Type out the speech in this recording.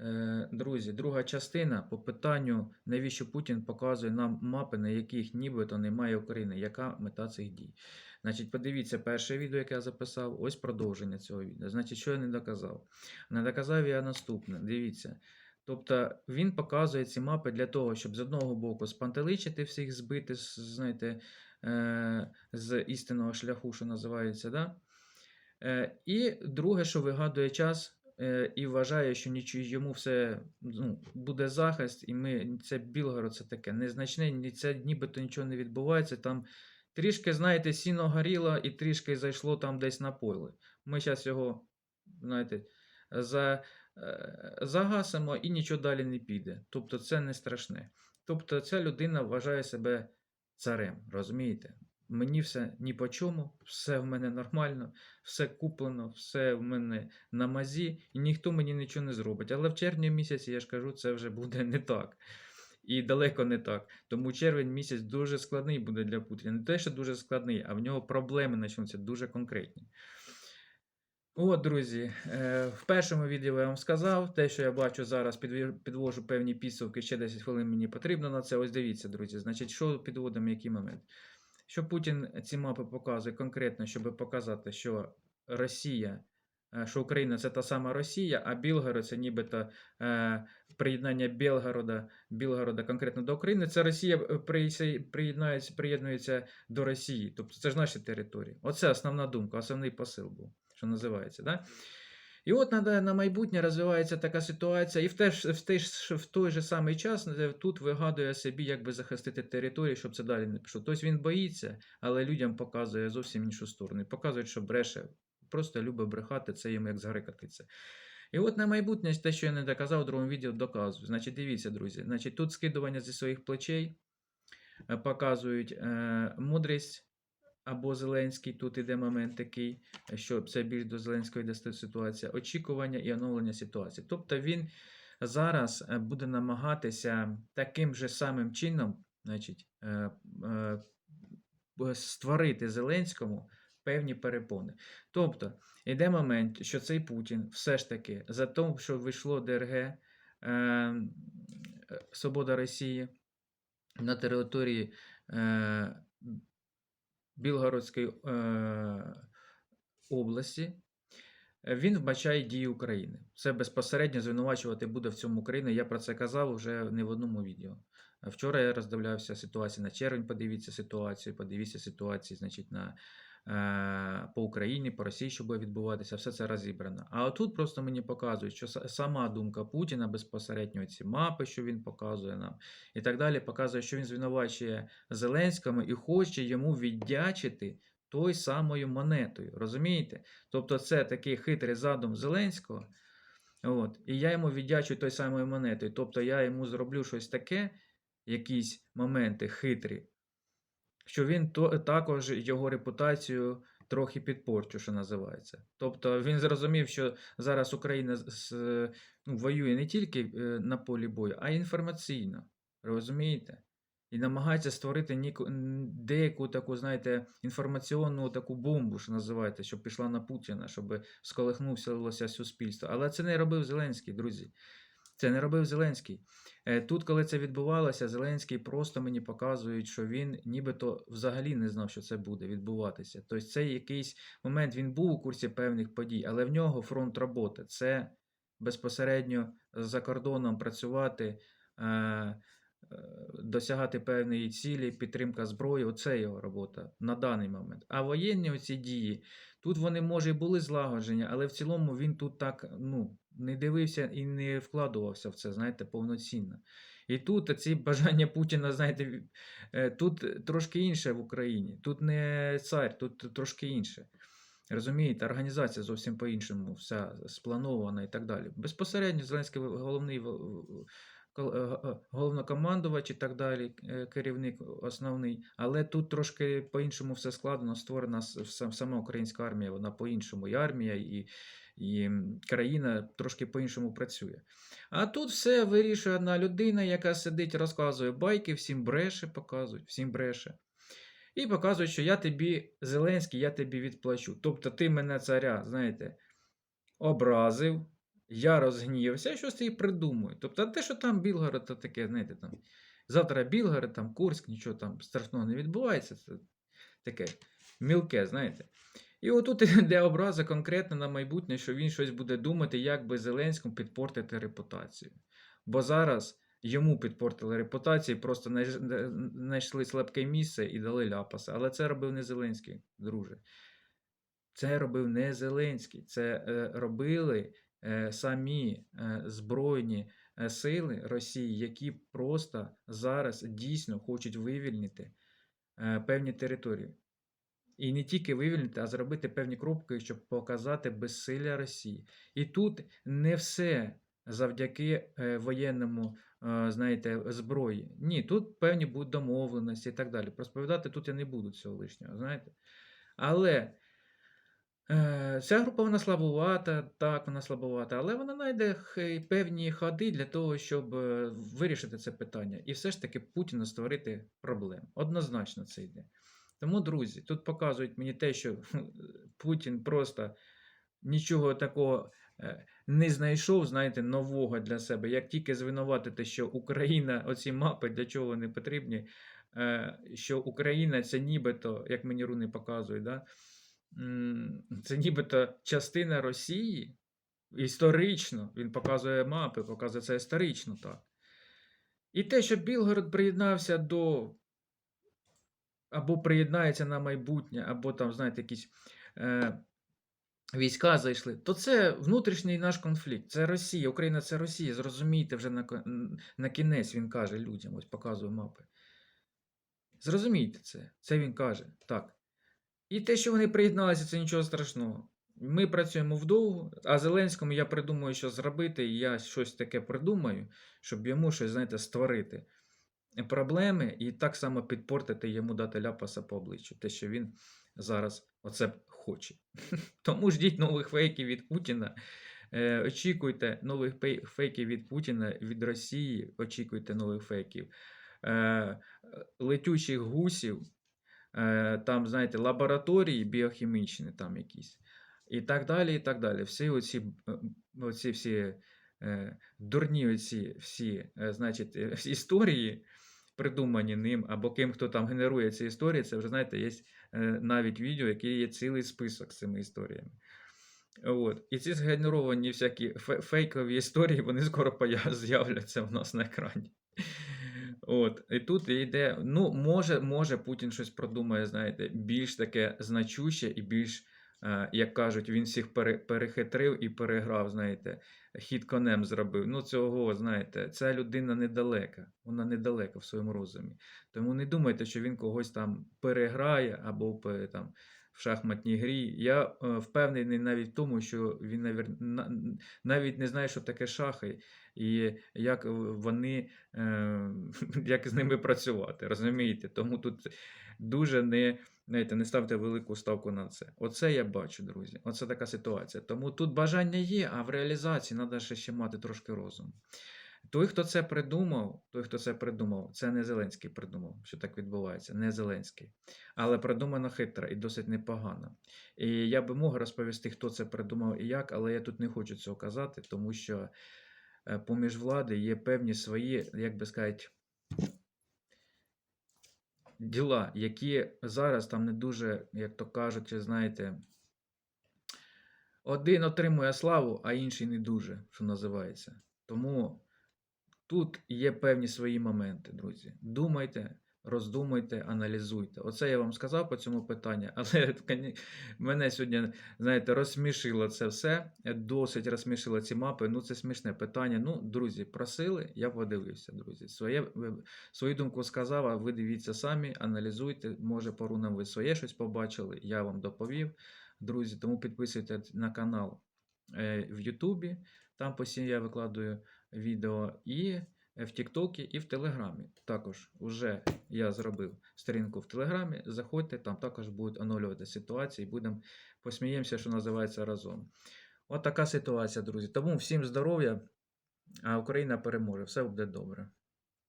Е, Друзі, друга частина по питанню, навіщо Путін показує нам мапи, на яких нібито немає України. Яка мета цих дій? Значить, подивіться перше відео, яке я записав. Ось продовження цього відео. Значить, що я не доказав? Не доказав я наступне. Дивіться. Тобто він показує ці мапи для того, щоб з одного боку спантеличити всіх, збити, знаєте, е, з істинного шляху, що називається, да? Е, І друге, що вигадує час і вважає, що йому все ну, буде захист, і ми це Білгород, це таке незначне, це нібито нічого не відбувається. Там трішки, знаєте, сіно горіло і трішки зайшло там десь на поле. Ми зараз його, знаєте, за, е, загасимо і нічого далі не піде. Тобто це не страшне. Тобто ця людина вважає себе царем, розумієте? Мені все ні по чому, все в мене нормально, все куплено, все в мене на мазі, і ніхто мені нічого не зробить. Але в червні місяці, я ж кажу, це вже буде не так. І далеко не так. Тому червень місяць дуже складний буде для Путіна. Не те, що дуже складний, а в нього проблеми почнуться дуже конкретні. От, друзі, е, в першому відео я вам сказав, те, що я бачу зараз, підвожу певні підсумки, ще 10 хвилин мені потрібно на це. Ось дивіться, друзі. Значить, що підводимо, який момент? Що Путін ці мапи показує конкретно, щоб показати, що Росія, е, що Україна це та сама Росія, а Білгород це нібито е, приєднання Білгорода, Білгорода конкретно до України. Це Росія е, приєднається, приєднується до Росії. Тобто це ж наші території. Оце основна думка, основний посил був, що називається. Да? І от на, на майбутнє розвивається така ситуація, і в, те, ж- в, той, ж- в той же самий час е, тут вигадує собі, як би захистити територію, щоб це далі не пішло. Тобто він боїться, але людям показує зовсім іншу сторону. Показує, що бреше, просто любить брехати, це йому як з гори катиться. І от на майбутнє, те, що я не доказав, у другому відео доказую. Значить, дивіться, друзі. Значить, тут скидування зі своїх плечей е, показують е, мудрість або Зеленський, тут іде момент такий, що це більш до Зеленського йде ситуація, очікування і оновлення ситуації. Тобто він зараз е, буде намагатися таким же самим чином, значить, е, е, створити Зеленському певні перепони. Тобто, йде момент, що цей Путін все ж таки за те, що вийшло ДРГ, Свобода Росії на території Білгородської е, області, він вбачає дії України. Це безпосередньо звинувачувати буде в цьому Україну. Я про це казав вже не в одному відео. Вчора я роздивлявся ситуацію на червень, подивіться ситуацію, подивіться ситуацію, значить, на, по Україні, по Росії, що буде відбуватися, все це розібрано. А отут просто мені показують, що сама думка Путіна безпосередньо ці мапи, що він показує нам, і так далі, показує, що він звинувачує Зеленському і хоче йому віддячити той самою монетою. Розумієте? Тобто це такий хитрий задум Зеленського. От, і я йому віддячу той самою монетою. Тобто я йому зроблю щось таке, якісь моменти хитрі, що він то, також його репутацію трохи підпорчу, що називається. Тобто він зрозумів, що зараз Україна з- ну, воює не тільки е, на полі бою, а й інформаційно. Розумієте? І намагається створити ніку, деяку таку, знаєте, інформаційну таку бомбу, що називається, щоб пішла на Путіна, щоб сколихнувся суспільство. Але це не робив Зеленський, друзі. Це не робив Зеленський. Е, Тут, коли це відбувалося, Зеленський просто мені показують, що він нібито взагалі не знав, що це буде відбуватися. Тобто, це якийсь момент він був у курсі певних подій, але в нього фронт роботи це безпосередньо за кордоном працювати, е, е, досягати певної цілі, підтримка зброї оце його робота на даний момент. А воєнні оці дії, тут вони, може, і були злагоджені, але в цілому він тут так ну, не дивився і не вкладувався в це, знаєте, повноцінно. І тут ці бажання Путіна, знаєте, е, тут трошки інше в Україні. Тут не цар, тут трошки інше. Розумієте, організація зовсім по-іншому, вся спланована і так далі. Безпосередньо Зеленський головний головнокомандувач і так далі, е, керівник основний. Але тут трошки по-іншому все складено, створена сама українська армія, вона по-іншому. І армія, і, і країна трошки по-іншому працює. А тут все вирішує одна людина, яка сидить, розказує байки, всім бреше, показують, всім бреше. І показують, що я тобі, Зеленський, я тобі відплачу. Тобто ти мене царя, знаєте, образив, Я розгнівся, щось і придумую. Тобто, те, що там Білгород, то таке, знаєте, там. Завтра Білгород, там Курськ, нічого там страшного не відбувається. Це таке мілке, знаєте. І отут іде образа конкретно на майбутнє, що він щось буде думати, як би Зеленському підпортити репутацію. Бо зараз йому підпортили репутацію, просто знайшли слабке місце і дали ляпаса. Але це робив не Зеленський, друже. Це робив не Зеленський. Це е, робили самі е, Збройні е, сили Росії, які просто зараз дійсно хочуть вивільнити е, певні території. І не тільки вивільнити, а зробити певні кроки, щоб показати безсилля Росії. І тут не все завдяки е, воєнному, е, знаєте, зброї. Ні, тут певні будуть домовленості і так далі. Розповідати тут я не буду цього лишнього, знаєте. Але е, ця група вона слабувата, так, вона слабувата, але вона знайде певні ходи для того, щоб е, вирішити це питання. І все ж таки Путіну створити проблем. Однозначно це йде. Тому, друзі, тут показують мені те, що Путін просто нічого такого е, не знайшов, знаєте, нового для себе. Як тільки звинуватити, що Україна, оці мапи для чого вони потрібні, е, що Україна це нібито, як мені руни показують, да, це нібито частина Росії. Історично, він показує мапи, показує це історично так. І те, що Білгород приєднався до або приєднається на майбутнє, або там, знаєте, якісь е, війська зайшли, то це внутрішній наш конфлікт. Це Росія, Україна це Росія. Зрозумійте вже на, на кінець він каже людям, ось показує мапи. Зрозумійте це. Це він каже. Так. І те, що вони приєдналися, це нічого страшного. Ми працюємо вдовго, а Зеленському я придумаю, що зробити, і я щось таке придумаю, щоб йому щось, знаєте, створити проблеми і так само підпортити йому дати ляпаса по обличчю. Те, що він зараз оце хоче. Тому ждіть нових фейків від Путіна. Е, очікуйте нових фейків від Путіна, від Росії. Очікуйте нових фейків. Е, летючих гусів, там, знаєте, лабораторії біохімічні там якісь. І так далі, і так далі. Всі оці, е, оці всі е, дурні оці всі, е, значить, історії, придумані ним, або ким, хто там генерує ці історії, це вже, знаєте, є навіть відео, яке є цілий список з цими історіями. От. І ці згенеровані всякі фейкові історії, вони скоро з'являться в нас на екрані. От. І тут йде, ну, може, може Путін щось продумає, знаєте, більш таке значуще і більш, е, як кажуть, він всіх пере, перехитрив і переграв, знаєте, хід конем зробив. Ну, цього, знаєте, ця людина недалека, вона недалека в своєму розумі. Тому не думайте, що він когось там переграє або там в шахматній грі. Я е, впевнений навіть в тому, що він навіть не знає, що таке шахи, і як е, вони, е, як з ними працювати. Розумієте? Тому тут дуже не, знаєте, не ставте велику ставку на це. Оце я бачу, друзі. Оце така ситуація. Тому тут бажання є, а в реалізації треба ще, ще мати трошки розуму. Той, хто це придумав, той, хто це придумав, це не Зеленський придумав, що так відбувається, не Зеленський. Але придумано хитро і досить непогано. І я би мог розповісти, хто це придумав і як, але я тут не хочу цього казати, тому що поміж влади є певні свої, як би сказати, діла, які зараз там не дуже, як то кажуть, знаєте, один отримує славу, а інший не дуже, що називається. Тому тут є певні свої моменти, друзі. Думайте, роздумуйте, аналізуйте. Оце я вам сказав по цьому питанню, але мене сьогодні, знаєте, розсмішило це все. Досить розсмішило ці мапи. Ну, це смішне питання. Ну, друзі, просили, я подивився, друзі. Своє, свою думку сказав, а ви дивіться самі, аналізуйте. Може, по рунам ви своє щось побачили, я вам доповів. Друзі, тому підписуйтесь на канал е, в Ютубі. Там постійно я викладаю відео і в Тіктокі, і в Телеграмі. Також вже я зробив сторінку в Телеграмі. Заходьте, там також будуть оновлювати ситуації, будемо посміємося, що називається разом. От така ситуація, друзі. Тому всім здоров'я, а Україна переможе. Все буде добре.